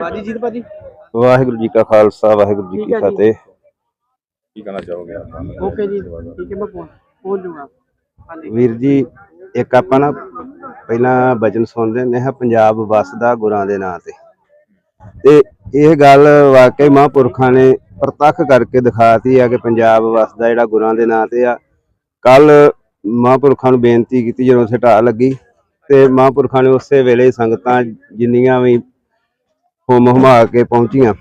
ਬਾਜੀ ਜੀਤ ਭਾਜੀ ਵਾਹਿਗੁਰੂ ਜੀ ਕਾ ਖਾਲਸਾ ਵਾਹਿਗੁਰੂ ਜੀ ਕੀ। ਫਤਿਹ। ਕੀ ਕਹਿਣਾ ਚਾਹੋਗੇ ਆਪਾਂ? ਓਕੇ ਜੀ ਠੀਕ ਹੈ ਮੈਂ ਜੂਗਾ ਹਾਂਜੀ। ਵੀਰ ਜੀ ਇੱਕ ਆਪਾਂ ਨਾ ਪਹਿਲਾਂ ਬਚਨ ਸੁਣਦੇ ਨੇ ਹਾਂ ਪੰਜਾਬ ਵਸਦਾ ਗੁਰਾਂ ਦੇ ਨਾਂ ਤੇ। ਤੇ ਇਹ ਗੱਲ ਵਾਕਈ ਮਹਾਂਪੁਰਖਾਂ ਨੇ ਪ੍ਰਤੱਖ ਕਰਕੇ ਦਿਖਾਤੀ ਆ ਕਿ ਪੰਜਾਬ ਵਸਦਾ ਜਿਹੜਾ ਗੁਰਾਂ ਦੇ ਨਾਂ ਤੇ ਆ। ਕੱਲ ਮਹਾਂਪੁਰਖਾਂ ਨੂੰ ਬੇਨਤੀ ਕੀਤੀ ਜਦੋਂ ਉੱਥੇ ਢਾਹ ਲੱਗੀ ਤੇ ਮਹਾਂਪੁਰਖਾਂ ਨੇ ਉਸੇ ਵੇਲੇ ਸੰਗਤਾਂ ਜਿੰਨੀਆਂ ਵੀ ਹੁਮ ਹੁਮਾ ਕੇ ਪਹੁੰਚੀਆਂ।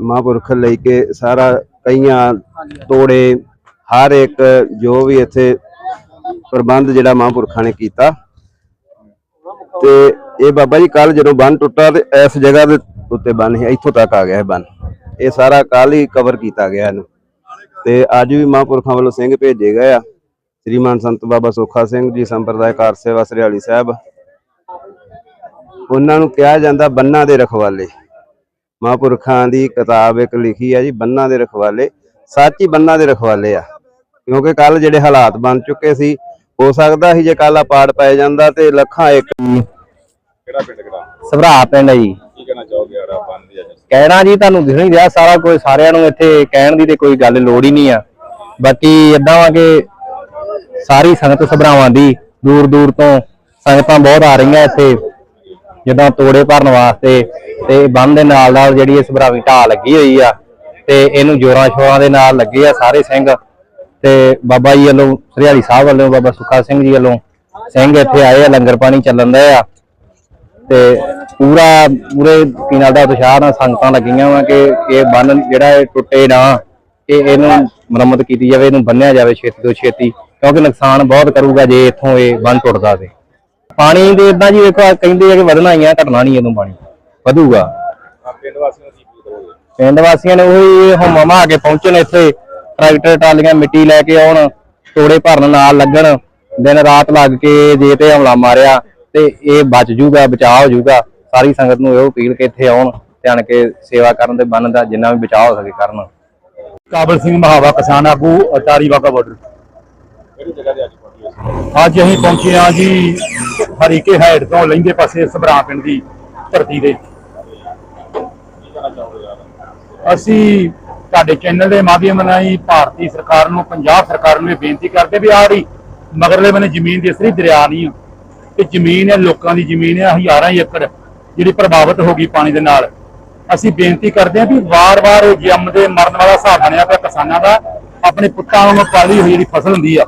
ਮਹਾਂਪੁਰਖ ਲੈ ਕੇ ਸਾਰਾ ਕਈਆਂ ਤੋੜੇ, ਹਰ ਇੱਕ ਜੋ ਵੀ ਇੱਥੇ ਪ੍ਰਬੰਧ ਜਿਹੜਾ ਮਹਾਂਪੁਰਖਾਂ ਨੇ ਕੀਤਾ। ਤੇ ਇਹ ਬਾਬਾ ਜੀ ਕੱਲ ਜਦੋਂ ਬੰਨ ਟੁੱਟਾ ਤੇ ਇਸ ਜਗ੍ਹਾ ਦੇ ਉੱਤੇ ਬੰਨ ਸੀ, ਇੱਥੋਂ ਤੱਕ ਆ ਗਿਆ ਇਹ ਬੰਨ। ਇਹ ਸਾਰਾ ਕੱਲ ਹੀ ਕਵਰ ਕੀਤਾ ਗਿਆ ਇਹਨੂੰ। ਤੇ ਅੱਜ ਵੀ ਮਹਾਂਪੁਰਖਾਂ ਵੱਲੋਂ ਸਿੰਘ ਭੇਜੇ ਗਏ ਆ। ਸ੍ਰੀਮਾਨ ਸੰਤ ਬਾਬਾ ਸੁੱਖਾ ਸਿੰਘ ਜੀ ਸੰਪਰਦਾਇਕਾਰ ਸੇਵਾ ਸਰਿਆਲੀ ਸਾਹਿਬ। ਉਹਨਾਂ ਨੂੰ ਕਿਹਾ ਜਾਂਦਾ ਬੰਨਾਂ ਦੇ ਰਖਵਾਲੇ। ਮਹਾਂਪੁਰਖਾਂ ਦੀ ਕਿਤਾਬ ਇੱਕ ਲਿਖੀ ਆ ਜੀ ਬੰਨਾਂ ਦੇ ਰਖਵਾਲੇ। ਸੱਚ ਹੀ ਬੰਨਾਂ ਦੇ ਰਖਵਾਲੇ ਆ। ਕਿਉਂਕਿ ਕੱਲ ਜਿਹੜੇ ਹਾਲਾਤ ਬਣ ਚੁੱਕੇ ਸੀ ਹੋ ਸਕਦਾ ਸੀ ਜੇ ਕੱਲ ਆ ਪਾੜ ਪੈ ਜਾਂਦਾ ਤੇ ਲੱਖਾਂ ਇੱਕ ਕਿਹੜਾ ਪਿੰਡ ਕਿਹੜਾ? ਸਭਰਾ ਪਿੰਡ ਹੈ ਜੀ। ਕੀ ਕਹਿਣਾ ਚਾਹੋਗੇ ਯਾਰ ਬੰਦ ਦੀ ਅੱਜ? ਕਹਿਣਾ ਜੀ ਤੁਹਾਨੂੰ ਦਿਖ ਨਹੀਂ ਰਿਹਾ ਸਾਰਾ ਕੁਝ ਸਾਰਿਆਂ ਨੂੰ ਇੱਥੇ ਕਹਿਣ ਦੀ ਤੇ ਕੋਈ ਗੱਲ ਲੋੜ ਹੀ ਨਹੀਂ ਆ। ਬਾਕੀ ਇਦਾਂ ਵਾ ਕਿ ਸਾਰੀ ਸੰਗਤ ਸਭਰਾਵਾਂ ਦੀ ਦੂਰ ਦੂਰ ਤੋਂ ਸੰਗਤਾਂ ਬਹੁਤ ਆ ਰਹੀਆਂ ਇੱਥੇ। ਜਿੱਦਾਂ ਤੋੜੇ ਭਰਨ ਵਾਸਤੇ ਤੇ ਬੰਨ ਦੇ ਨਾਲ ਨਾਲ ਜਿਹੜੀ ਇਹ ਸਭਰਾਵੀ ਢਾਹ ਲੱਗੀ ਹੋਈ ਆ ਤੇ ਇਹਨੂੰ ਜੋਰਾਂ ਸ਼ੋਰਾਂ ਦੇ ਨਾਲ ਲੱਗੇ ਆ ਸਾਰੇ ਸਿੰਘ ਤੇ ਬਾਬਾ ਜੀ ਵੱਲੋਂ, ਸਰਿਆਲੀ ਸਾਹਿਬ ਵੱਲੋਂ, ਬਾਬਾ ਸੁੱਖਾ ਸਿੰਘ ਜੀ ਵੱਲੋਂ ਸਿੰਘ ਇੱਥੇ ਆਏ ਆ, ਲੰਗਰ ਪਾਣੀ ਚੱਲਣ ਦਾ ਆ। ਤੇ ਪੂਰਾ, ਪੂਰੇ ਕੀ ਦਾ ਉਤਸ਼ਾਹ ਨਾਲ ਸੰਗਤਾਂ ਲੱਗੀਆਂ ਵਾ ਕਿ ਇਹ ਬੰਨ ਜਿਹੜਾ ਇਹ ਟੁੱਟੇ ਨਾ, ਕਿ ਇਹਨੂੰ ਮੁਰੰਮਤ ਕੀਤੀ ਜਾਵੇ, ਇਹਨੂੰ ਬੰਨਿਆ ਜਾਵੇ ਛੇਤੀ ਤੋਂ ਛੇਤੀ, ਕਿਉਂਕਿ ਨੁਕਸਾਨ ਬਹੁਤ ਕਰੂਗਾ ਜੇ ਇੱਥੋਂ ਇਹ ਬੰਨ ਟੁੱਟਦਾ ਤੇ। ਪਾਣੀ ਦੇ ਇਦਾਂ ਜੀ ਵੇਖੋ ਕਹਿੰਦੇ ਆ ਕਿ ਵਧਣਾ ਹੀ ਆ ਘਟਣਾ ਨਹੀਂ ਇਹਨੂੰ ਪਾਣੀ। ਵਧੂਗਾ। ਪਿੰਡ ਵਾਸੀਆਂ ਨੂੰ ਕੀ ਅਪੀਲ ਕਰੋਗੇ ਪਿੰਡ ਵਾਸੀਆਂ ਨੇ ਉਹੀ ਹੁਮਾ ਮਾ ਕੇ ਪਹੁੰਚਣ ਇੱਥੇ ਟਰੈਕਟਰ ਟਰਾਲੀਆਂ ਮਿੱਟੀ ਲੈ ਕੇ ਆਉਣ ਤੋੜੇ ਭਰਨ ਨਾਲ ਲੱਗਣ ਦਿਨ ਰਾਤ ਲੱਗ ਕੇ ਜੇ ਤੇ ਹਮਲਾ ਮਾਰਿਆ ਤੇ ਇਹ ਬਚ ਜੂਗਾ ਬਚਾਅ ਹੋ ਜੂਗਾ। ਸਾਰੀ ਸੰਗਤ ਨੂੰ ਇਹੋ ਅਪੀਲ ਕਿ ਇੱਥੇ ਆਉਣ ਆਣ ਕੇ ਸੇਵਾ ਕਰਨ ਤੇ ਬੰਨ ਦਾ ਜਿੰਨਾ ਵੀ ਬਚਾਅ ਹੋ ਸਕੇ ਕਰਨ। ਕਾਬਲ ਸਿੰਘ ਮਹਾਵਾ ਕਿਸਾਨ ਆਗੂ ਅਟਾਰੀ ਵਾਗਾ ਬਾਰਡਰ ਕਿਹੜੀ ਜਗ੍ਹਾ ਤੇ ਅੱਜ ਅੱਜ ਅਸੀਂ ਪਹੁੰਚੇ ਹਾਂ ਜੀ ਹਰੀਕੇ ਹੈਡ ਤੋਂ ਲਹਿੰਦੇ ਪਾਸੇ ਸਭਰਾ ਪਿੰਡ ਦੀ ਧਰਤੀ ਦੇ ਅਸੀਂ ਤੁਹਾਡੇ ਚੈਨਲ ਦੇ ਮਾਧਿਅਮ ਰਾਹੀਂ ਭਾਰਤੀ ਸਰਕਾਰ ਨੂੰ, ਪੰਜਾਬ ਸਰਕਾਰ ਨੂੰ ਇਹ ਬੇਨਤੀ ਕਰਦੇ ਵੀ ਆਹ ਜਿਹੜੀ ਮਗਰਲੇ ਬੰਨੇ ਜ਼ਮੀਨ ਦੀ ਅਸਲੀ ਦਰਿਆ ਨਹੀਂ ਆ। ਇਹ ਜ਼ਮੀਨ ਹੈ, ਲੋਕਾਂ ਦੀ ਜ਼ਮੀਨ ਹੈ ਹਜ਼ਾਰਾਂ ਏਕੜ ਜਿਹੜੀ ਪ੍ਰਭਾਵਿਤ ਹੋ ਗਈ ਪਾਣੀ ਦੇ ਨਾਲ। ਅਸੀਂ ਬੇਨਤੀ ਕਰਦੇ ਹਾਂ ਵੀ ਵਾਰ-ਵਾਰ ਇਹ ਜੰਮ ਦੇ ਮਰਨ ਵਾਲਾ ਹਿਸਾਬ ਬਣਿਆ ਪਿਆ ਕਿਸਾਨਾਂ ਦਾ, ਆਪਣੇ ਪੁੱਤਾਂ ਵਾਂਗੂ ਪਾਲੀ ਹੋਈ ਜਿਹੜੀ ਫਸਲ ਹੁੰਦੀ ਆ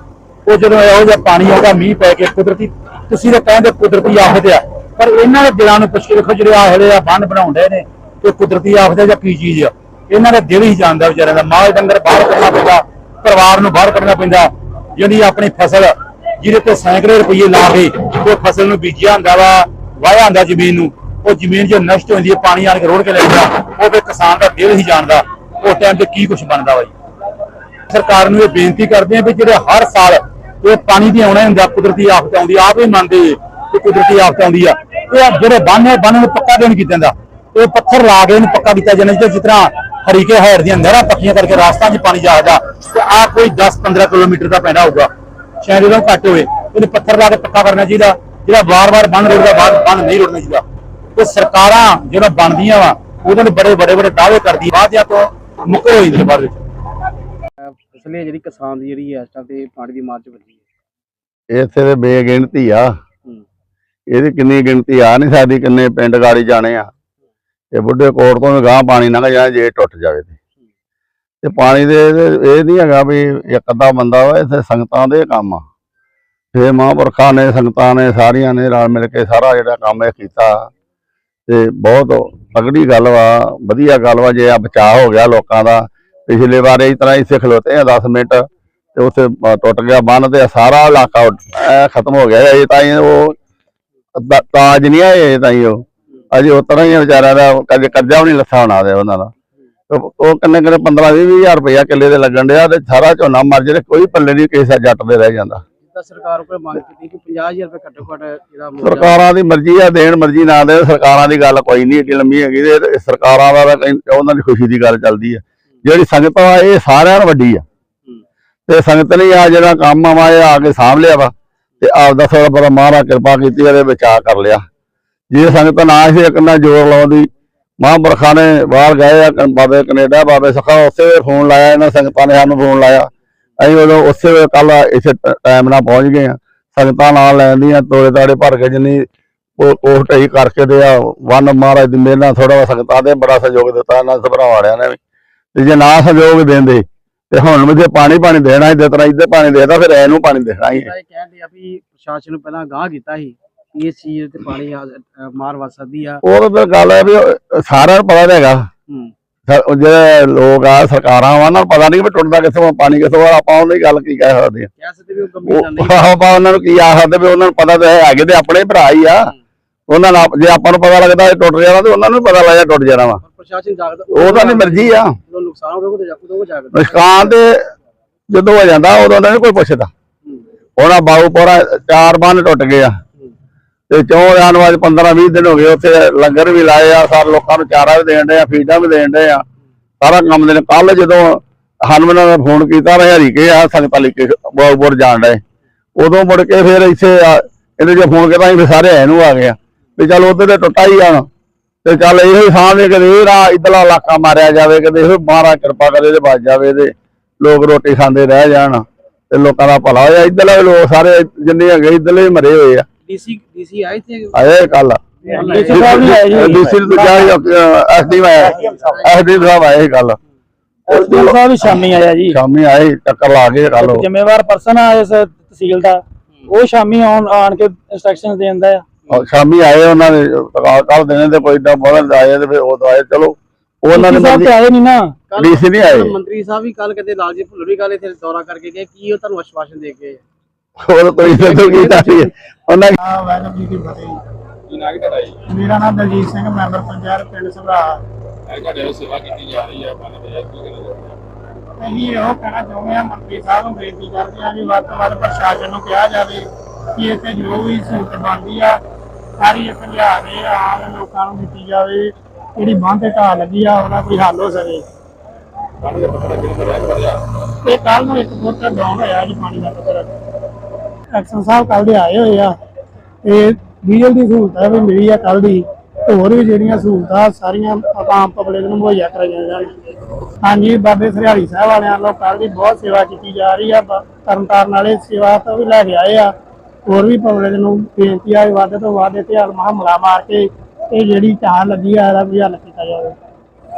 ਉਹ ਜਦੋਂ ਇਹੋ ਜਿਹਾ ਪਾਣੀ ਆਉਂਦਾ, ਮੀਂਹ ਪੈ ਕੇ ਕੁਦਰਤੀ, ਤੁਸੀਂ ਤਾਂ ਕਹਿੰਦੇ ਕੁਦਰਤੀ ਆਫਤ ਆ, ਪਰ ਇਹਨਾਂ ਦੇ ਦਿਲਾਂ ਨੂੰ ਪੁੱਛ ਕੇ ਦੇਖੋ ਜਿਹੜੇ ਆ ਹਲੇ ਆ ਬੰਨ ਬਣਾਉਂਦੇ ਨੇ, ਇਹ ਕੁਦਰਤੀ ਆਫਤ ਆ ਜਾਂ ਕੀ ਚੀਜ਼ ਆ? ਇਹਨਾਂ ਦਾ ਦਿਲ ਹੀ ਜਾਣਦਾ ਵਿਚਾਰਿਆਂ ਦਾ, ਮਾਲ ਡੰਗਰ ਬਾਹਰ ਕਰਨਾ ਪੈਂਦਾ, ਪਰਿਵਾਰ ਨੂੰ ਬਾਹਰ ਕੱਢਣਾ ਪੈਂਦਾ ਜਿਹੜੀ ਆਪਣੀ ਫਸਲ, ਜਿਹਦੇ ਤੇ ਸੈਂਕੜੇ ਰੁਪਏ ਲਾ ਕੇ ਉਹ ਫਸਲ ਨੂੰ ਬੀਜਿਆ ਹੁੰਦਾ ਵਾ, ਵਾਹਿਆ ਹੁੰਦਾ ਜ਼ਮੀਨ ਨੂੰ, ਉਹ ਜ਼ਮੀਨ ਜੇ ਨਸ਼ਟ ਹੁੰਦੀ ਹੈ, ਪਾਣੀ ਆਣ ਕੇ ਰੋੜ ਕੇ ਲੈ ਜਾਂਦਾ, ਉਹ ਫਿਰ ਕਿਸਾਨ ਦਾ ਦਿਲ ਹੀ ਜਾਣਦਾ ਉਸ ਟਾਈਮ ਤੇ ਕੀ ਕੁਝ ਬਣਦਾ ਵਾ ਜੀ ਸਰਕਾਰ ਨੂੰ ਇਹ ਬੇਨਤੀ ਕਰਦੇ ਆ ਵੀ ਜਿਹੜੇ ਹਰ ਸਾਲ ਇਹ ਪਾਣੀ ਦੀ ਆਉਣਾ ਹੁੰਦਾ, ਕੁਦਰਤੀ ਆਫਤ ਆਉਂਦੀ ਆਪ ਹੀ ਮੰਨਦੇ ਕਿ ਕੁਦਰਤੀ ਆਫਤ ਆਉਂਦੀ ਆ। ਇਹ ਜਿਹੜੇ ਬੰਨ ਹੈ ਬੰਨ ਨੂੰ ਪੱਕਾ ਦੇਣ ਕੀਤਾ ਜਾਂਦਾ ਇਹ ਪੱਥਰ ਲਾ ਕੇ ਇਹਨੂੰ ਪੱਕਾ ਕੀਤਾ ਜਾਂਦਾ ਜਿੱਦਾਂ ਜਿਸ ਤਰ੍ਹਾਂ ਹਰੀਕੇ ਹੈਡ ਦੀਆਂ ਨਹਿਰਾਂ ਪੱਕੀਆਂ ਕਰਕੇ ਰਾਸਤਾਂ 'ਚ ਪਾਣੀ ਜਾਦਾ ਤੇ ਆ ਕੋਈ 10-15 ਕਿਲੋਮੀਟਰ ਦਾ ਪੈਂਦਾ ਹੋਊਗਾ। ਸ਼ਾਇਦ ਇਹਦੋਂ ਘੱਟ ਹੋਵੇ, ਇਹਨੂੰ ਪੱਥਰ ਲਾ ਕੇ ਪੱਕਾ ਕਰਨਾ ਚਾਹੀਦਾ, ਜਿਹੜਾ ਵਾਰ-ਵਾਰ ਬੰਨ ਰੋੜਦਾ ਬਾਅਦ ਬੰਨ ਨਹੀਂ ਰੋੜਨਾ ਚਾਹੀਦਾ। ਤੇ ਸਰਕਾਰਾਂ ਜਿਹੜਾ ਬਣਦੀਆਂ ਵਾ, ਉਹਨਾਂ ਨੂੰ ਬੜੇ ਬੜੇ ਬੜੇ ਦਾਅਵੇ ਕਰਦੀਆਂ ਵਾਅਦਿਆਂ ਤੋਂ ਮੁੱਕਰ ਹੋ ਜਾਂਦੀਆਂ ਬਾਅਦ ਵਿੱਚ। ਹੈ ਜਿਹੜੀ ਕਿਸਾਨ ਦੀ ਜਿਹੜੀ ਇਸ ਟਾਈਮ ਤੇ ਪਾਣੀ ਦੀ ਮਾਰ ਚ ਵੱਜੀ ਹੈ। ਇੱਥੇ ਤੇ ਬੇਗਿਣਤੀ ਆ। ਇਹਦੀ ਕਿੰਨੀ ਗਿਣਤੀ ਆ ਨਹੀਂ ਸਕਦੀ ਕਿੰਨੇ ਪਿੰਡ ਗਾੜੀ ਜਾਣੇ ਆ। ਇਹ ਬੁੱਢੇ ਕੋਟ ਤੋਂ ਵੀ ਗਾਂ ਪਾਣੀ ਲੰਘ ਜਾਣਾ ਜੇ ਟੁੱਟ ਜਾਵੇ ਤੇ। ਤੇ ਪਾਣੀ ਦੇ ਇਹ ਨਹੀਂ ਹੈਗਾ ਵੀ ਇੱਕ ਅੱਧਾ ਬੰਦਾ ਵਾ ਇੱਥੇ ਸੰਗਤਾਂ ਦੇ ਕੰਮ ਆ। ਫੇ ਮਹਾਂਪੁਰਖਾਂ ਨੇ ਸੰਗਤਾਂ ਨੇ ਸਾਰੀਆਂ ਨੇ ਰਲ ਮਿਲ ਕੇ ਸਾਰਾ ਜਿਹੜਾ ਕੰਮ ਇਹ ਕੀਤਾ। ਤੇ ਬਹੁਤ ਤਗੜੀ ਗੱਲ ਵਾ ਵਧੀਆ ਗੱਲ ਵਾ ਜੇ ਆ ਬਚਾਅ ਹੋ ਗਿਆ ਲੋਕਾਂ ਦਾ। ਪਿਛਲੇ ਵਾਰ ਇਸ ਤਰ੍ਹਾਂ ਇੱਥੇ ਖਲੋਤੇ ਆ 10 ਮਿੰਟ ਤੇ ਉੱਥੇ ਟੁੱਟ ਗਿਆ ਬੰਨ ਤੇ ਸਾਰਾ ਇਲਾਕਾ ਖਤਮ ਹੋ ਗਿਆ ਇਹ ਤਾਂ ਹੀ ਉਹ ਤਾਜ ਨਹੀਂ ਆਏ ਤਾਂ ਹੀ ਉਹ। ਅਜੇ ਉਤਰਾ ਹੀ ਆ ਵਿਚਾਰਿਆਂ ਦਾ ਕਦੇ ਕਰਜ਼ਾ ਵੀ ਨਹੀਂ ਲੱਥਾ ਹੋਣਾ ਦੇ ਉਹਨਾਂ ਦਾ। ਉਹ ਕਿੰਨੇ ਕਿੰਨੇ 15 20 ਹਜ਼ਾਰ ਰੁਪਇਆ ਕਿੱਲੇ ਦੇ ਲੱਗਣ ਡਿਆ ਤੇ ਸਾਰਾ ਝੋਨਾ ਮਰ ਜੇ ਕੋਈ ਪੱਲੇ ਨਹੀਂ ਕਿਸੇ ਜੱਟ ਦੇ ਰਹਿ ਜਾਂਦਾ। ਸਰਕਾਰ ਕੋਲ ਮੰਗ ਕੀਤੀ ਕਿ 50000 ਰੁਪਏ ਘੱਟੋ ਘੱਟ ਜਿਹੜਾ ਸਰਕਾਰਾਂ ਦੀ ਮਰਜ਼ੀ ਆ ਦੇਣ ਮਰਜ਼ੀ ਨਾ ਦੇਣ ਸਰਕਾਰਾਂ ਦੀ ਗੱਲ ਕੋਈ ਨਹੀਂ ਏਡੀ ਲੰਮੀ ਹੈਗੀ ਤੇ ਸਰਕਾਰਾਂ ਦਾ ਉਹਨਾਂ ਦੀ ਖੁਸ਼ੀ ਦੀ ਗੱਲ ਚੱਲਦੀ ਹੈ ਜਿਹੜੀ ਸੰਗਤ ਆ ਇਹ ਸਾਰਿਆਂ ਨਾਲੋਂ ਵੱਡੀ ਆ। ਤੇ ਸੰਗਤ ਨੇ ਆ ਜਿਹੜਾ ਕੰਮ ਆ ਵਾ ਇਹ ਆ ਕੇ ਸਾਂਭ ਲਿਆ ਵਾ ਤੇ ਆਪਦਾ ਥੋੜਾ ਬੜਾ ਮਹਾਰਾਜ ਕਿਰਪਾ ਕੀਤੀ ਇਹਦੇ ਬਚਾ ਕਰ ਲਿਆ। ਜੇ ਸੰਗਤ ਨਾ ਸੀ ਇੱਕ ਨਾ ਜ਼ੋਰ ਲਾਉਂਦੀ ਮਹਾਂਪੁਰਖਾਂ ਨੇ ਬਾਹਰ ਗਏ ਆ ਬਾਬੇ ਕੈਨੇਡਾ ਬਾਬੇ ਸਖਾ ਉਸੇ ਵੇਲੇ ਫੋਨ ਲਾਇਆ ਇਹਨਾਂ ਸੰਗਤਾਂ ਨੇ ਸਾਨੂੰ ਫੋਨ ਲਾਇਆ। ਅਸੀਂ ਉਦੋਂ ਉਸੇ ਵੇਲੇ ਕੱਲ ਇਸੇ ਟਾਈਮ ਨਾਲ ਪਹੁੰਚ ਗਏ ਆ। ਸੰਗਤਾਂ ਨਾਲ ਲੈਂਦੀਆਂ ਤੋੜੇ ਤਾੜੇ ਭਰ ਕੇ ਜਿੰਨੀ ਉਹ ਢਈ ਕਰਕੇ ਤੇ ਆ ਵਨ ਮਹਾਰਾਜ ਦੀ ਮਿਹਰ ਨਾਲ ਥੋੜਾ ਸੰਗਤਾਂ ਦੇ ਬੜਾ ਸਹਿਯੋਗ ਦਿੱਤਾ ਇਹਨਾਂ ਸਭਰਾ ਵਾਲਿਆਂ ਨੇ ਵੀ। ਤੇ ਜੇ ਨਾ ਸਹਿਯੋਗ ਦਿੰਦੇ ਤੇ ਹੁਣ ਵੀ ਜੇ ਪਾਣੀ ਪਾਣੀ ਦੇਣਾ ਜਿਸ ਤਰ੍ਹਾਂ ਇੱਧਰ ਪਾਣੀ ਦੇਦਾ ਫਿਰ ਇਹਨੂੰ ਪਾਣੀ ਦੇਣਾ ਹੀ ਇਹ ਕਹਿੰਦੇ ਆ ਵੀ ਪ੍ਰਸ਼ਾਸਨ ਨੂੰ ਪਹਿਲਾਂ ਗਾਹ ਕੀਤਾ ਸੀ ਕਿ ਇਸ ਚੀਜ਼ ਤੇ ਪਾਣੀ ਆ- ਅ, ਮਾਰ ਵੱਜ ਸਕਦੀ ਆ। ਉਹ ਤਾਂ ਗੱਲ ਹੈ ਵੀ ਉਹ ਸਾਰਿਆਂ ਨੂੰ ਪਤਾ ਤਾਂ ਹੈਗਾ। ਹੂੰ। ਸਰ- ਉਹ ਜਿਹੜੇ ਲੋਕ ਆ ਸਰਕਾਰਾਂ ਵਾ ਉਹਨਾਂ ਨੂੰ ਪਤਾ ਨਹੀਂ ਵੀ ਟੁੱਟਦਾ ਕਿੱਥੋਂ ਆ, ਪਾਣੀ ਕਿੱਥੋਂ ਆ ਆਪਾਂ ਉਹਦੀ ਗੱਲ ਕੀ ਕਹਿ ਸਕਦੇ ਆ। ਕਹਿ ਸਕਦੇ ਵੀ ਉਹ ਗੰਭੀਰ ਨਾਲ ਨਹੀਂ। ਉਹ ਆਪਾਂ ਉਹਨਾਂ ਨੂੰ ਕੀ ਆਖ ਸਕਦੇ ਵੀ ਉਹਨਾਂ ਨੂੰ ਪਤਾ ਤਾਂ ਹੈ ਹੈਗੇ ਤੇ ਆਪਣੇ ਭਰਾ ਹੀ ਆ। ਉਹਨਾਂ ਨਾਲ ਜੇ ਆਪਾਂ ਨੂੰ ਪਤਾ ਲੱਗਦਾ ਇਹ ਟੁੱਟ ਜਾਣਾ ਤੇ ਉਹਨਾਂ ਨੂੰ ਵੀ ਪਤਾ ਲੱਗਦਾ ਟੁੱਟ ਜਾਣਾ ਵਾ। ਪਰ ਪ੍ਰਸ਼ਾਸਨ ਜਾਗਦਾ ਉਹ ਤਾਂ ਨਹੀਂ ਮਰਜ਼ੀ ਆ। ਜਦੋਂ ਨੁਕਸਾਨ ਹੋਵੇ ਜਾਗਦਾ ਨੁਕਸਾਨ ਤੇ ਜਦੋਂ ਹੋ ਜਾਂਦਾ ਉਦੋਂ ਨਹੀਂ ਕੋਈ ਪੁੱਛਦਾ। ਉਹਨਾਂ ਬਾਊਪੁਰਾ ਚਾਰ ਬੰਨ ਟੁੱਟ ਗਏ ਆ। ਤੇ ਚੌਂ ਜਾਨ ਵਾਜ 15 20 ਦਿਨ ਹੋ ਗਏ ਉੱਥੇ ਲੰਗਰ ਵੀ ਲਾਏ ਆ ਸਾਰੇ ਲੋਕਾਂ ਨੂੰ ਚਾਰਾ ਵੀ ਦੇਣ ਦੇ ਆ ਫੀਡਾਂ ਵੀ ਦੇਣ ਦੇ ਆ। ਸਾਰਾ ਕੰਮ ਦੇ ਕੱਲ ਜਦੋਂ ਹਨੂਮਨਾਂ ਨੇ ਫੋਨ ਕੀਤਾ ਰਹੇ ਹਰੀਕੇ ਆ ਸੰਗਤਾਂ ਲਿਖੇ ਬਾਊਪੁਰ ਜਾਣ ਡਏ। ਉਦੋਂ ਮੁੜ ਕੇ ਫਿਰ ਇੱਥੇ ਆ ਇਹਨੇ ਜੇ ਫੋਨ ਕੀਤਾ ਅਸੀਂ ਸਾਰੇ ਐ ਨੂੰ ਆ ਗਏ ਆ। ਵੀ ਚੱਲ ਉੱਧਰ ਤੇ ਟੁੱਟਾ ਹੀ ਆ ਤੇ ਚੱਲ ਇਹੋ ਹੀ ਸਾਹਮਣੇ ਕਦੇ ਇਹ ਰਾ ਇਧਰਲਾ ਇਲਾਕਾ ਮਾਰਿਆ ਜਾਵੇ ਕਦੇ ਇਹੋ ਮਹਾਰਾਜ ਕਿਰਪਾ ਕਰੇ ਤੇ ਬਚ ਜਾਵੇ ਤੇ ਲੋਕ ਰੋਟੀ ਖਾਂਦੇ ਰਹਿ ਜਾਣ ਤੇ ਲੋਕਾਂ ਦਾ ਭਲਾ ਹੋਇਆ। ਇਧਰਲੇ ਲੋਕ ਸਾਰੇ ਜਿੰਨੇ ਹੈਗੇ ਇਧਰਲੇ ਮਰੇ ਹੋਏ ਆ। ਡੀਸੀ ਡੀਸੀ ਆਏ ਥੇ ਆਏ ਕੱਲ। ਡੀਸੀ ਸਾਹਿਬ ਵੀ ਆਏ ਜੀ ਡੀਸੀ ਨੂੰ ਜਾ ਐਸਡੀ ਆਇਆ ਐਸਡੀ ਸਾਹਿਬ ਆਏ ਕੱਲ। ਐਸਡੀਐਮ ਸਾਹਿਬ ਵੀ ਸ਼ਾਮੀ ਆਇਆ ਜੀ। ਸ਼ਾਮੀ ਆਏ ਚੱਕਰ ਲਾ ਕੇ ਕੱਲ ਜ਼ਿੰਮੇਵਾਰ ਪਰਸਨ ਆ ਇਸ ਤਹਿਸੀਲ ਦਾ। ਉਹ ਸ਼ਾਮੀ ਆਉਣ ਆਣ ਕੇ ਇੰਸਟਰਕਸ਼ਨਸ ਦਿੰਦਾ ਆ। ਸ਼ਾਮੀ ਆਏ ਉਹਨਾਂ ਨੇ ਕੱਲ ਦਿਨੇ ਤੇ ਕੋਈ ਏਦਾਂ ਬਹੁਤ ਆਏ ਤੇ ਫਿਰ ਉਹ ਆਏ ਚਲੋ ਉਹਨਾਂ ਨੇ ਸਾਹਿਬ ਤੇ ਆਏ ਨਹੀਂ ਨਾ। ਕੱਲ੍ਹ ਡੀਸੀ ਨਹੀਂ ਆਏ। ਮੰਤਰੀ ਸਾਹਿਬ ਵੀ ਕੱਲ ਕਹਿੰਦੇ ਲਾਲਜੀ ਭੁੱਲਰ ਵੀ ਕੱਲ ਇੱਥੇ ਦੌਰਾ ਕਰਕੇ ਗਏ ਕੀ ਉਹ ਤੁਹਾਨੂੰ ਆਸ਼ਵਾਸਨ ਦੇ ਕੇ ਤਾਂ ਤੁਸੀਂ ਦੱਸੋ ਕੀ ਦੱਸੀ ਉਹਨਾਂ ਵਾਹਿਗੁਰੂ ਜੀ ਕੀ ਫਤਿਹ ਮੇਰਾ ਨਾਮ ਦਲਜੀਤ ਸਿੰਘ ਮੈਂਬਰ ਪੰਚਾਇਤ ਪਿੰਡ ਸਭਰਾ ਅੱਜ ਤੁਹਾਡੇ ਵੱਲੋਂ ਸੇਵਾ ਕੀਤੀ ਜਾ ਰਹੀ ਹੈ ਪਾਣੀ ਦੇ ਕੀ ਕਹਿਣਾ ਚਾਹੁੰਦੇ ਹੋ? ਅਸੀਂ ਇਹੋ ਕਹਿਣਾ ਚਾਹੁੰਦੇ ਹਾਂ ਮੰਤਰੀ ਸਾਹਿਬ ਨੂੰ ਬੇਨਤੀ ਕਰਦੇ ਹਾਂ ਕਿ ਵੱਧ ਤੋਂ ਵੱਧ ਪ੍ਰਸ਼ਾਸਨ ਨੂੰ ਕਿਹਾ ਜਾਵੇ ਕਿ ਇੱਥੇ ਜੋ ਵੀ ਸਹੂਲਤ ਬਣਦੀ ਆ ਸਾਰੀ ਇੱਕ ਲਿਆ ਕੇ ਆਮ ਲੋਕਾਂ ਨੂੰ ਦਿੱਤੀ ਜਾਵੇ, ਜਿਹੜੀ ਬੰਦ ਤੇ ਢਾਹ ਲੱਗੀ ਆ, ਉਹਦਾ ਕੋਈ ਹੱਲ ਹੋ ਸਕੇ। ਤੇ ਕੱਲ ਨੂੰ ਇੱਕ ਫੁੱਟ ਡਾਊਨ ਹੋਇਆ ਜੀ ਪਾਣੀ ਦਾ ਪੱਧਰ। ਐਕਸ਼ਨ ਸਾਹਿਬ ਕੱਲ ਦੇ ਆਏ ਹੋਏ ਆ, ਤੇ ਡੀਜ਼ਲ ਦੀ ਸਹੂਲਤ ਵੀ ਮਿਲੀ ਆ ਕੱਲ ਦੀ ਹੋਰ ਵੀ ਜਿਹੜੀਆਂ ਸਹੂਲਤਾਂ, ਸਾਰੀਆਂ ਆਮ ਪਬਲਿਕ ਨੂੰ ਮੁਹੱਈਆ ਕਰਾਈਆਂ ਜਾਣ ਹਾਂਜੀ, ਬਾਬੇ ਸਰਿਆਲੀ ਸਾਹਿਬ ਵਾਲਿਆਂ ਵੱਲੋਂ ਕੱਲ ਦੀ ਬਹੁਤ ਸੇਵਾ ਕੀਤੀ ਜਾ ਰਹੀ ਆ, ਬ- ਤਰਨਤਾਰਨ ਵਾਲੇ ਸੇਵਾ ਤੋਂ ਵੀ ਲੈ ਕੇ ਆਏ ਆ। ਹੋਰ ਵੀ ਪਬਲਿਕ ਨੂੰ ਬੇਨਤੀ ਆ ਵੀ ਵੱਧ ਤੋਂ ਵੱਧ ਇਤਿਹਾਸ ਮਹਾ ਮਲਾ ਮਾਰ ਕੇ ਇਹ ਜਿਹੜੀ ਚਾਹ ਲੱਗੀ ਆ ਇਹਦਾ ਵੀ ਹੱਲ ਕੀਤਾ ਜਾਵੇ।